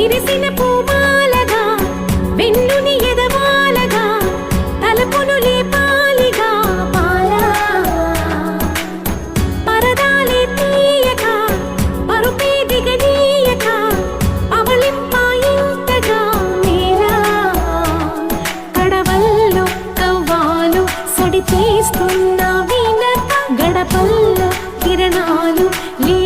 విరిసిన పూమాలగా వెన్నుని ఎదవాలగా తలపును లేపాలిగా పాలా పరదాలే తీయక పరుపే దిగనీయక అవలింపాయింతగా మేరా కడవల్లో కవ్వాలు సడి చేస్తున్న వీణత గడపల్లో కిరణాలు లే